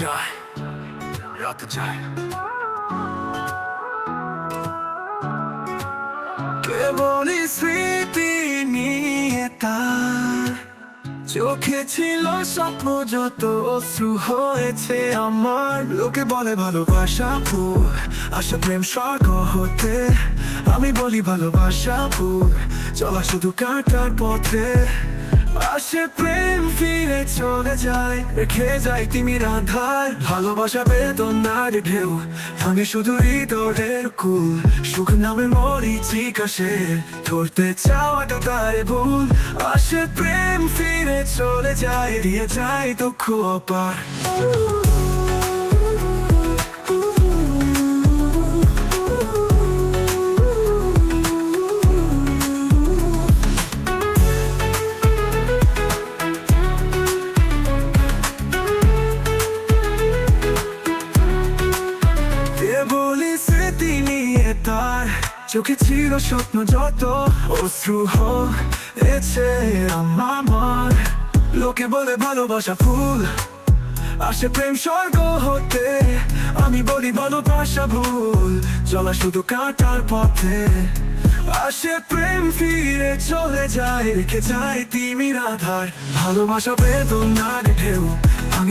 যায়, রাত যায়। কেবলই স্মৃতি নিয়ে তার চোখে ছিল স্বপ্ন, যত অশ্রু হয়েছে আমার। লোকে বলে ভালোবাসা পুর আশা, প্রেম, স্বর্গ হতে। আমি বলি ভালোবাসা পুর চলা শুধু কাটার পথে। আসে প্রেম, ফিরে চলে যায়। রেখে যায় তিমির আধার ভালোবাসা বেদনার ঢেউ আমি শুধু হৃদয়ের কুল। সুখ নামে মরি চিকাশে ধরতে চাওয়াটা তার ভুল। আসে প্রেম, ফিরে চলে যায়, দিয়ে যায় দুঃখ অপার। বলি স্মৃতি নিয়ে তার চোখে ছিল স্বপ্ন যত অশ্রু হয়েছে আমার। লোকে বলে ভালোবাসা ফুল, আসে প্রেম স্বর্গ হতে। আমি বলি ভালোবাসা ভুল, চলা শুধু কাটার পথে। আসে প্রেম ফিরে চলে যায়, রেখে যায় তিমির আধার। ভালোবাসা বেদনার ঢেউ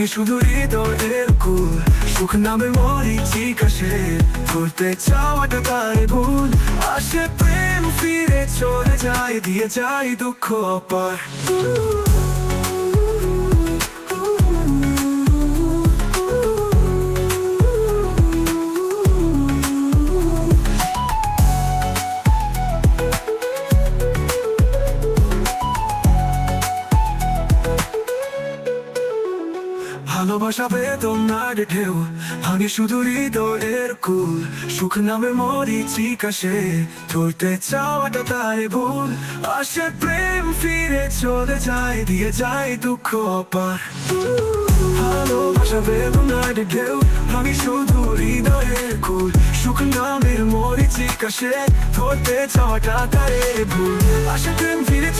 ভাঙে শুধু হৃদয়ের কুল। সুখ নামে মরি চিকাশে করতে চাওয়াটা তার ভুল। আসে প্রেম, ফিরে চলে যায়, দিয়ে যায় দুঃখ অপার। ভালোবাসা বেদনার ঢেউ, ভাঙে শুধু হৃদয়ের কুল। সুখ নামে মরি চিকাশে ধরতে চাওয়াটা তাই ভুল। আসে প্রেম, ফিরে চলে যায়, দিয়ে যায় দুঃখ অপার। ভালোবাসা বেদনার ঢেউ, ভাঙে শুধু হৃদয়ের কুল। সুখ নামের মরি চিকাশে ধরতে চাওয়াটা তাই ভুল। আসে প্রেম, ফিরে